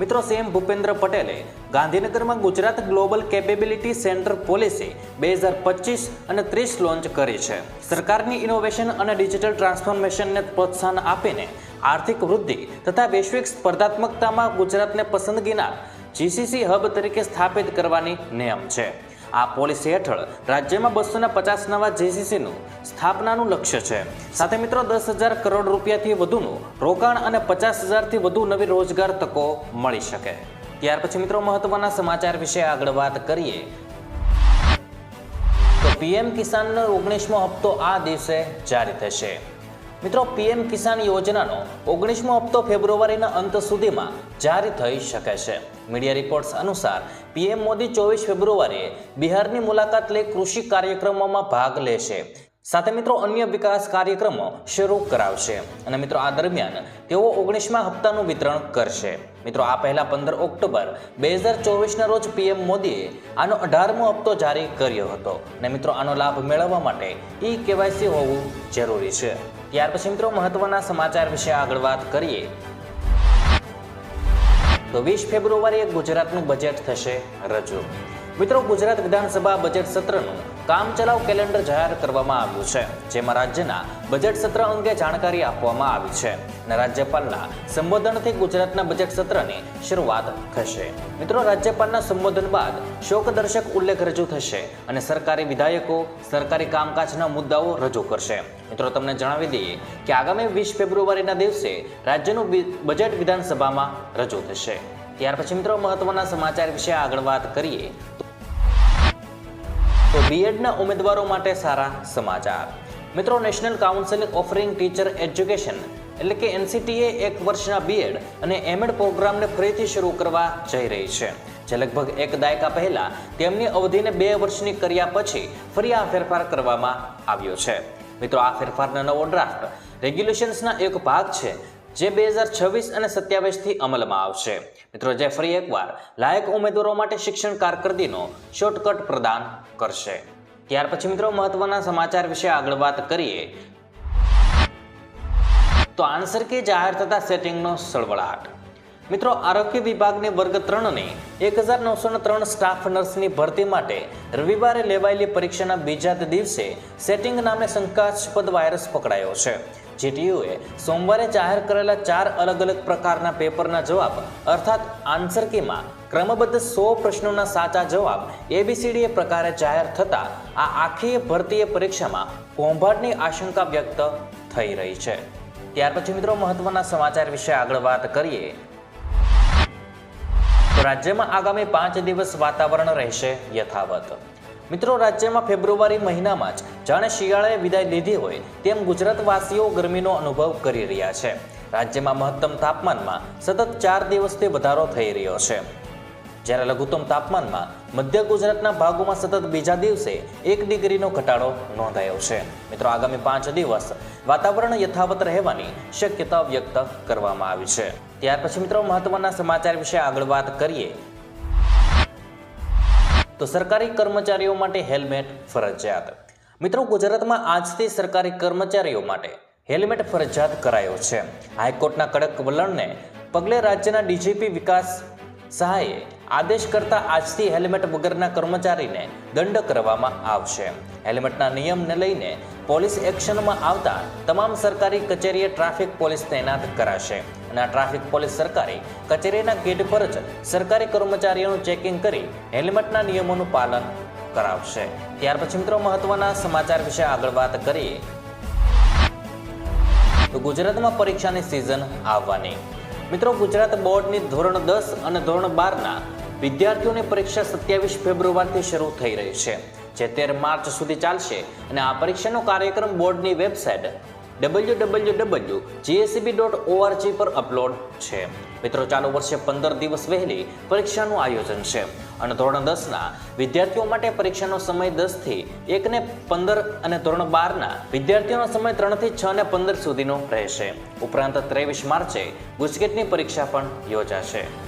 મિત્રો, સીએમ ભૂપેન્દ્ર પટેલે ગાંધીનગરમાં Gujarat global capability centre policy બે હજાર પચીસ અને ત્રીસ લોન્ચ કરી છે. સરકારની ઇનોવેશન અને ડિજિટલ ટ્રાન્સફોર્મેશનને પ્રોત્સાહન આપીને આર્થિક વૃદ્ધિ તથા વૈશ્વિક સ્પર્ધાત્મકતામાં ગુજરાતને પસંદગીના જીસીસી હબ તરીકે સ્થાપિત કરવાની નિયમ છે. આ પોલિસી હેઠળ રાજ્યમાં બસો ને પચાસ નવા જીસીસીનું સ્થાપનાનું લક્ષ્ય છે. સાથે મિત્રો દસ હજાર કરોડ રૂપિયાથી વધુનું રોકાણ અને પચાસ હજારથી વધુ નવી રોજગાર તકો મળી શકે. ત્યાર પછી મિત્રો મહત્વના સમાચાર વિશે આગળ વાત કરીએ. તો પીએમ કિસાનનો ઓગણીસમો હપ્તો આ દિવસે જારી થશે. મિત્રો પીએમ કિસાન યોજનાનો ઓગણીસમો હપ્તો ફેબ્રુઆરીના અંત સુધીમાં જારી થઈ શકે છે. મીડિયા રિપોર્ટ્સ અનુસાર પીએમ મોદી ચોવીસ ફેબ્રુઆરીએ બિહારની મુલાકાત લઈ કૃષિ કાર્યક્રમોમાં ભાગ લેશે. સાથે મિત્રો, અન્ય વિકાસ કાર્યક્રમો શરૂ કરાવશે. અને મિત્રો, આ દરમિયાન તેઓ ઓગણીસમાં હપ્તાનું વિતરણ કરશે. મિત્રો, આ પહેલા પંદર ઓક્ટોબર બે હજાર ચોવીસના રોજ પીએમ મોદીએ આનો અઢારમો હપ્તો જારી કર્યો હતો. અને મિત્રો, આનો લાભ મેળવવા માટે ઈ કેવાયસી હોવું જરૂરી છે. ત્યાર પછી મિત્રો, મહત્વના સમાચાર વિશે આગળ વાત કરીએ. તો વીસ ફેબ્રુઆરીએ ગુજરાતનું બજેટ થશે રજૂ. મિત્રો ગુજરાત વિધાનસભા બજેટ સત્રનું કામચલાઉ કેલેન્ડર જાહેર કરવામાં આવ્યું છે, જેમાં રાજ્યના બજેટ સત્ર અંગે જાણકારી આપવામાં આવી છે અને રાજ્યપાલના સંબોધનથી ગુજરાતના બજેટ સત્રની શરૂઆત થશે. મિત્રો, રાજ્યપાલના સંબોધન બાદ શોકદર્શક ઉલ્લેખ રજૂ થશે અને સરકારી વિધાયકો સરકારી કામકાજના મુદ્દાઓ રજૂ કરશે. મિત્રો, તમને જણાવી દઈએ કે આગામી વીસ ફેબ્રુઆરીના દિવસે રાજ્યનું બજેટ વિધાનસભામાં રજૂ થશે. ત્યાર પછી મિત્રો, મહત્વના સમાચાર વિશે આગળ વાત કરીએ. તો બીએડના ઉમેદવારો માટે સારા સમાચાર. મિત્રો national council offering teacher education એટલે કે એનસીટીએ એક વર્ષના બીએડ અને એમએડ પ્રોગ્રામને ફરીથી શરૂ કરવા જઈ રહી છે. જે લગભગ એક દાયકા પહેલા તેમની અવધિને બે વર્ષની કર્યા પછી ફરી આ ફેરફાર કરવામાં આવ્યો છે. મિત્રો, આ ફેરફારનો નવો ડ્રાફ્ટ રેગ્યુલેશન્સના એક ભાગ છે જે બે હજાર છવ્વીસ અને સત્યાવીસથી અમલમાં આવશે. મિત્રો, જે ફરી એકવાર લાયક ઉમેદવારો માટે શિક્ષણ કારકિર્દીનો શોર્ટકટ પ્રદાન કરશે. ત્યાર પછી મિત્રો, મહત્વના સમાચાર વિશે આગળ વાત કરીએ. તો આન્સર કે જાહેર થતા સેટિંગનો સળવળાટ. મિત્રો, આરોગ્ય વિભાગની વર્ગ ત્રણની એક હજાર નવસો ત્રણ સ્ટાફ નર્સની ભરતી માટે રવિવારે લેવાયેલી પરીક્ષાના બીજા દિવસે સેટિંગ નામે શંકાસ્પદ વાયરસ પકડાયો છે. જીટીયુએ સોમવારે જાહેર કરેલા ચાર અલગ અલગ પ્રકારના પેપરના જવાબ, અર્થાત આન્સર કીમાં ક્રમબદ્ધ સો પ્રશ્નોના સાચા જવાબ એબીસીડીએ પ્રકારે જાહેર થતા આ આખી ભરતીય પરીક્ષામાં કૌભાંડની આશંકા વ્યક્ત થઈ રહી છે. ત્યાર પછી મિત્રો મહત્વના સમાચાર વિશે આગળ વાત કરીએ. રાજ્યમાં આગામી પાંચ દિવસ વાતાવરણ રહેશે યથાવત. મિત્રો, રાજ્યમાં ફેબ્રુઆરી મહિનામાં જ જાણે શિયાળાએ વિદાય લીધી હોય તેમ ગુજરાતવાસીઓ ગરમીનો અનુભવ કરી રહ્યા છે. રાજ્યમાં મહત્તમ તાપમાનમાં સતત ચાર દિવસથી વધારો થઈ રહ્યો છે. જ્યારે લઘુત્તમ તાપમાનમાં મધ્ય ગુજરાતના ભાગોમાં સતત બીજા દિવસે એક ડિગ્રીનો ઘટાડો નોંધાયો છે. મિત્રો, આગામી પાંચ દિવસ વાતાવરણ યથાવત રહેવાની શક્યતા વ્યક્ત કરવામાં આવી છે. ત્યાર પછી મિત્રો, મહત્વના સમાચાર વિશે આગળ વાત કરીએ તો સરકારી કર્મચારીઓ માટે હેલ્મેટ ફરજિયાત. મિત્રો, ગુજરાતમાં આજથી સરકારી કર્મચારીઓ માટે હેલ્મેટ ફરજિયાત કરાયો છે. હાઈકોર્ટના કડક વલણને પગલે રાજ્યના ડીજીપી વિકાસ સહાયે આદેશ કરતા આજથી હેલ્મેટ વગરના કર્મચારીને દંડ કરવામાં આવશે. હેલ્મેટના નિયમને લઈને પોલીસ એક્શનમાં આવતા તમામ સરકારી કચેરીએ ટ્રાફિક પોલીસ તૈનાત કરાશે અને આ ટ્રાફિક પોલીસ સરકારી કચેરીના ગેટ પર જ સરકારી કર્મચારીઓનું ચેકિંગ કરી હેલ્મેટના નિયમોનું પાલન કરાવશે. ત્યાર પછી મિત્રો મહત્વના સમાચાર વિશે આગળ વાત કરીએ. તો ગુજરાતમાં પરીક્ષાની સિઝન આવવાની. મિત્રો ગુજરાત બોર્ડની ધોરણ દસ અને ધોરણ બારના વિદ્યાર્થીઓની પરીક્ષા સત્યાવીસ ફેબ્રુઆરીથી શરૂ થઈ રહી છે. જે માર્ચ સુધી ચાલશે અને આ પરીક્ષાનો કાર્યક્રમ બોર્ડની website W W W GSCB dot ORG પર અપલોડ છે. મિત્રો, ચાલુ વર્ષે પંદર દિવસ વહેલી પરીક્ષાનું આયોજન છે અને ધોરણ દસના વિદ્યાર્થીઓ માટે પરીક્ષાનો સમય દસથી એકને પંદર અને ધોરણ બારના વિદ્યાર્થીઓનો સમય ત્રણથી છ ને પંદર સુધીનો રહેશે. ઉપરાંત ત્રેવીસ માર્ચે ગુજકેટની પરીક્ષા પણ યોજાશે.